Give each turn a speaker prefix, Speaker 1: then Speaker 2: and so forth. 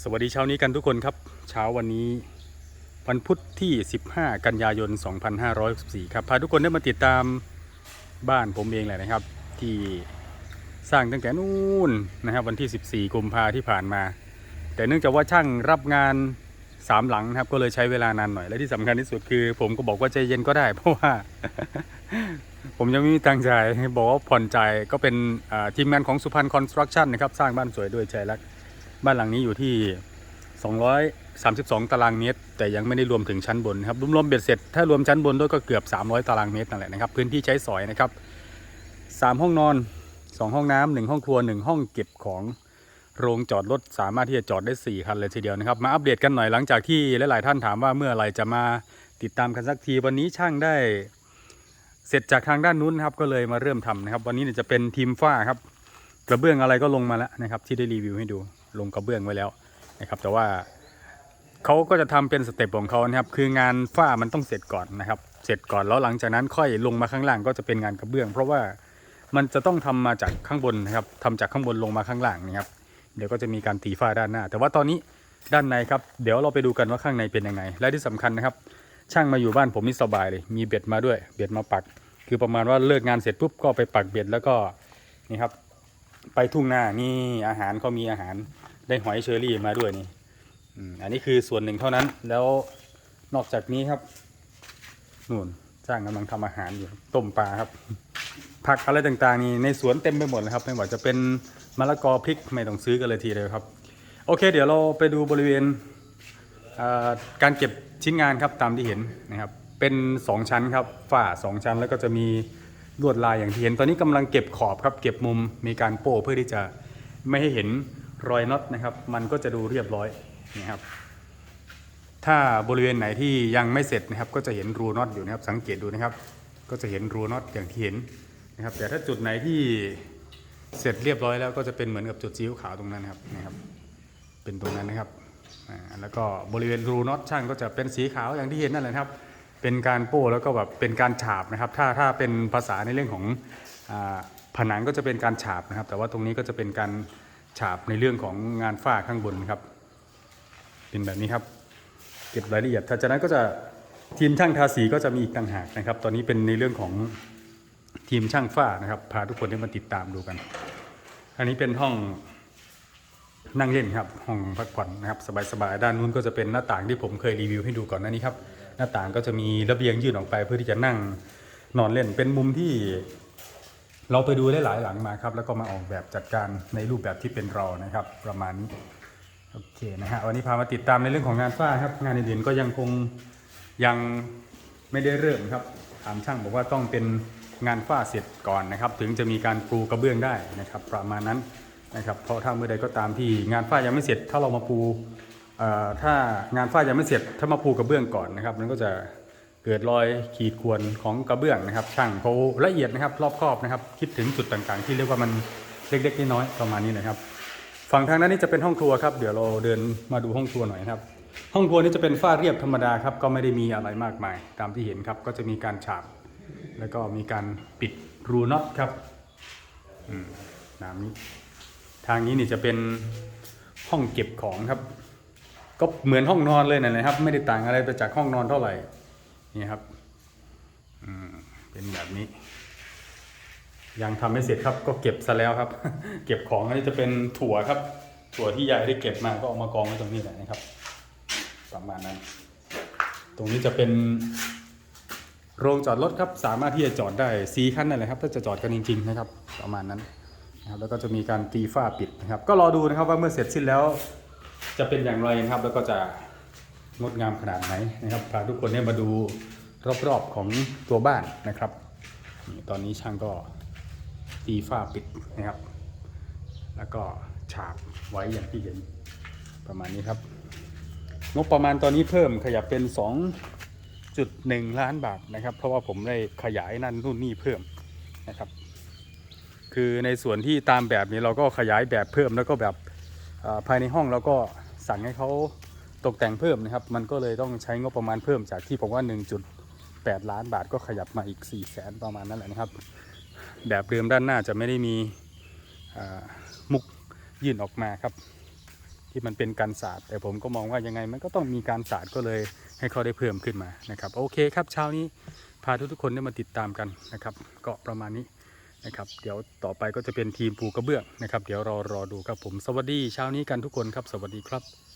Speaker 1: สวัสดีเช้านี้กันทุกคนครับ เช้าวันนี้วันพุธที่ 15 กันยายน 2564 ครับพาทุกคนได้มาติดตามบ้านผมเองแหละนะครับ ที่สร้างตั้งแต่นู่นนะครับวันที่ 14 กุมภาที่ผ่านมา แต่เนื่องจากว่าช่างรับงานสามหลังนะครับก็เลยใช้เวลานานหน่อย และที่สำคัญที่สุดคือ ผมก็บอกว่าใจเย็นก็ได้ เพราะว่า ผมยังไม่มีตังค์จ่ายบอกว่าผ่อนจ่ายก็เป็นทีมงานของสุพรรณคอนสตรักชั่นนะครับสร้างบ้านสวยด้วยใจรัก บ้านหลังนี้อยู่ที่ 232 ตารางเมตร แต่ยังไม่ได้รวมถึงชั้นบนครับรวมๆเบ็ดเสร็จถ้ารวมชั้นบนด้วยก็เกือบ 300 ตารางเมตรนั่นแหละนะครับ พื้นที่ใช้สอยนะครับ 3 ห้องนอน 2 ห้องน้ำ1ห้องครัว 1 ห้องเก็บของโรงจอดรถสามารถที่จะจอดได้ 4 คันเลยทีเดียวนะครับ มาอัปเดตกันหน่อยหลังจากที่หลายๆท่านถามว่าเมื่อไรจะมาติดตามกันสักทีวันนี้ช่างได้เสร็จจากทางด้านนู้นนะครับก็เลยมาเริ่มทำนะครับ วันนี้จะเป็นทีมฝ้าครับ กระเบื้องอะไรก็ลงมาแล้วนะครับ ที่ได้รีวิวให้ดู ลงกระเบื้องไว้แล้วนะครับ แต่ว่าเขาก็จะทำเป็นสเต็ปของเขานะครับ คืองานฝ้ามันต้องเสร็จก่อนนะครับ เสร็จก่อนแล้วหลังจากนั้นค่อยลงมาข้างล่างก็จะเป็นงานกระเบื้อง เพราะว่ามันจะต้องทำมาจากข้างบนนะครับทำจากข้างบนลงมาข้างล่างนะครับ เดี๋ยวก็จะมีการตีฝ้าด้านหน้า แต่ว่าตอนนี้ด้านในครับ เดี๋ยวเราไปดูกันว่าข้างในเป็นยังไง และที่สำคัญนะครับ ช่างมาอยู่บ้านผมนี่สบายเลย มีเบ็ดมาด้วย เบ็ดมาปัก คือประมาณว่าเลิกงานเสร็จปุ๊บก็ไปปักเบ็ดแล้วก็นี่ครับ ไปทุ่งนานี่อาหารเขามีอาหาร ได้หอยเชอรี่มาด้วยนี่อืมอันนี้คือส่วนหนึ่งเท่านั้น แล้วนอกจากนี้ครับนู่นจ้างกำลังทำอาหารอยู่ต้มปลาครับ ผักอะไรต่างๆนี่ในสวนเต็มไปหมดเลยครับไม่ว่าจะเป็นมะละกอพริกไม่ต้องซื้อกันเลยทีเดียวครับ โอเค เดี๋ยวเราไปดูบริเวณอ่าการเก็บชิ้นงานครับตามที่เห็นนะครับ เป็น 2 ชั้นครับฝ้า 2 ชั้นแล้วก็จะมีลวดลายอย่างที่เห็น ตอนนี้กำลังเก็บขอบครับ เก็บมุมมีการโป้เพื่อที่จะไม่ให้เห็น รอยน็อตนะครับ มันก็จะดูเรียบร้อยนะครับ ถ้าบริเวณไหนที่ยังไม่เสร็จนะครับ ก็จะเห็นรูน็อตอยู่นะครับ สังเกตดูนะครับ ก็จะเห็นรูน็อตอย่างที่เห็นนะครับ แต่ถ้าจุดไหนที่เสร็จเรียบร้อยแล้วก็จะเป็นเหมือนกับจุดซีอิ๊วขาวตรงนั้นนะครับนะครับ เป็นตรงนั้นนะครับอ่าแล้วก็บริเวณรูน็อตช่างก็จะเป็นสีขาวอย่างที่เห็นนั่นแหละครับ เป็นการโป้แล้วก็แบบเป็นการฉาบนะครับ ถ้าถ้าเป็นภาษาในเรื่องของอผนังก็จะเป็นการฉาบนะครับ แต่ว่าตรงนี้ก็จะเป็นการ ฉาบในเรื่องของงานฝ้าข้างบนครับ เป็นแบบนี้ครับ เก็บรายละเอียดถ้าจากนั้นก็จะทีมช่างทาสีก็จะมีอีกต่างหากนะครับ ตอนนี้เป็นในเรื่องของทีมช่างฝ้านะครับ พาทุกคนได้มาติดตามดูกัน อันนี้เป็นห้องนั่งเล่นครับ ห้องพักผ่อนนะครับ สบายๆ ด้านนู้นก็จะเป็นหน้าต่างที่ผมเคยรีวิวให้ดูก่อนหน้านี้ครับ หน้าต่างก็จะมีระเบียงยื่นออกไปเพื่อที่จะนั่งนอนเล่น เป็นมุมที่ เราไปดูได้หลายหลังมาครับ แล้วก็มาออกแบบจัดการในรูปแบบที่เป็นรานะครับ ประมาณนี้โอเคนะฮะวันนี้พามาติดตามในเรื่องของงานฝ้าครับ งานอื่นๆก็ยังคงยังไม่ได้เริ่มครับถามช่างบอกว่าต้องเป็นงานฝ้าเสร็จก่อนนะครับ ถึงจะมีการปูกระเบื้องได้นะครับ ประมาณนั้นนะครับเพราะถ้าเมื่อใดก็ตามที่งานฝ้ายังไม่เสร็จ ถ้าเรามาปูถ้างานฝ้ายังไม่เสร็จถ้ามาปูกระเบื้องก่อนนะครับมันก็จะ เกิดรอยขีดข่วนของกระเบื้องนะครับ ช่างเขาละเอียดนะครับรอบครอบนะครับ คิดถึงจุดต่างๆ ที่เรียกว่ามันเล็กๆน้อยๆประมาณนี้นะครับ ฝั่งทางด้านนี้จะเป็นห้องครัวครับเดี๋ยวเราเดินมาดูห้องครัวหน่อยนะครับ ห้องครัวนี้จะเป็นฝ้าเรียบธรรมดาครับก็ไม่ได้มีอะไรมากมาย ตามที่เห็นครับก็จะมีการฉาบแล้วก็มีการปิดรูน็อตครับอืมตามนี้ ทางนี้นี่จะเป็นห้องเก็บของครับ ก็เหมือนห้องนอนเลยนะครับ ไม่ได้ต่างอะไรไปจากห้องนอนเท่าไหร่ นี่ครับเป็นแบบนี้ ยังทำไม่เสร็จครับ ก็เก็บซะแล้วครับ เก็บของอันนี้จะเป็นถั่วครับ ถั่วที่ยายได้เก็บมาก็เอามากองไว้ตรงนี้แหละนะครับ ประมาณนั้น ตรงนี้จะเป็นโรงจอดรถครับ สามารถที่จะจอดได้สีคันนั่นแหละครับ ถ้าจะจอดกันจริง ๆ นะครับ ประมาณนั้นนะครับแล้วก็จะมีการตีฝ้าปิดนะครับ ก็รอดูนะครับว่าเมื่อเสร็จสิ้นแล้วจะเป็นอย่างไรนะครับ แล้วก็จะ งดงามขนาดไหนนะครับพาทุกคนเนี่ยมาดูรอบๆของตัวบ้านนะครับ ตอนนี้ช่างก็ตีฝ้าปิดนะครับ แล้วก็ฉาบไว้อย่างที่เห็นประมาณนี้ครับ งบประมาณตอนนี้เพิ่มขยับเป็น 2.1 ล้านบาทนะครับ เพราะว่าผมได้ขยายนั่นนู่นนี่เพิ่มนะครับ คือในส่วนที่ตามแบบนี้เราก็ขยายแบบเพิ่มแล้วก็แบบภายในห้องเราก็สั่งให้เขา ตกแต่งเพิ่มนะครับ มันก็เลยต้องใช้งบประมาณเพิ่มจากที่ผมว่า 1.8 ล้านบาทก็ขยับมาอีก 4 0 0แสนประมาณนั้นแหละนะครับ แบบเดิมด้านหน้าจะไม่ได้มีมุกยื่นออกมาครับ ที่มันเป็นการศาสตร์แต่ผมก็มองว่ายังไงมันก็ต้องมีการศาสตร์ก็เลยให้เขาได้เพิ่มขึ้นมานะครับ โอเคครับเช้านี้พาทุกๆคนได้มาติดตามกันนะครับ ก็ประมาณนี้นะครับ เดี๋ยวต่อไปก็จะเป็นทีมปูกระเบื้องนะครับ เดี๋ยวรอรอดูครับผม สวัสดีเช้านี้กันทุกคนครับ สวัสดีครับ